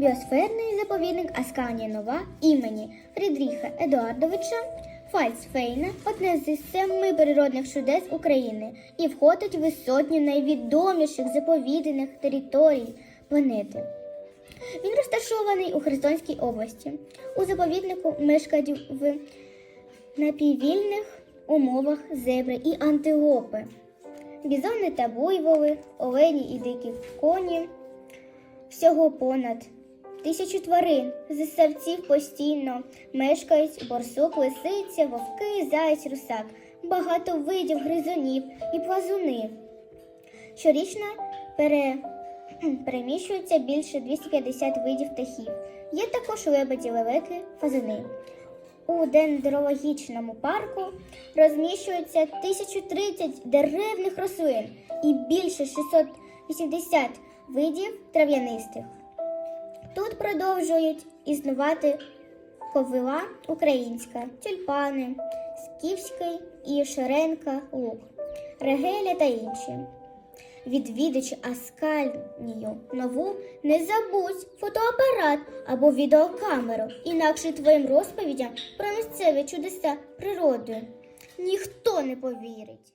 біосферний заповідник Асканія Нова імені Фрідріха Едуардовича Фальцфейна одне з семи природних чудес України і входить в сотню найвідоміших заповідних територій планети. Він розташований у Херсонській області. У заповіднику мешкають в напіввільних умовах зебри і антилопи, бізони та буйволи, олені і дикі коні. Всього понад тисячу тварин з савців постійно мешкають борсук, лисиця, вовки, заєць, русак, багато видів гризунів і плазуни. Щорічно пере... переміщується більше 250 видів птахів. Є також лебеді, лелеки, фазани. У дендрологічному парку розміщується 1030 деревних рослин і більше 680 видів трав'янистих. Продовжують існувати ковила українська, тюльпани, скіфський і шеренка лук, регеля та інші. Відвідуючи Асканію нову, не забудь фотоапарат або відеокамеру, інакше твоїм розповідям про місцеві чудеса природи ніхто не повірить.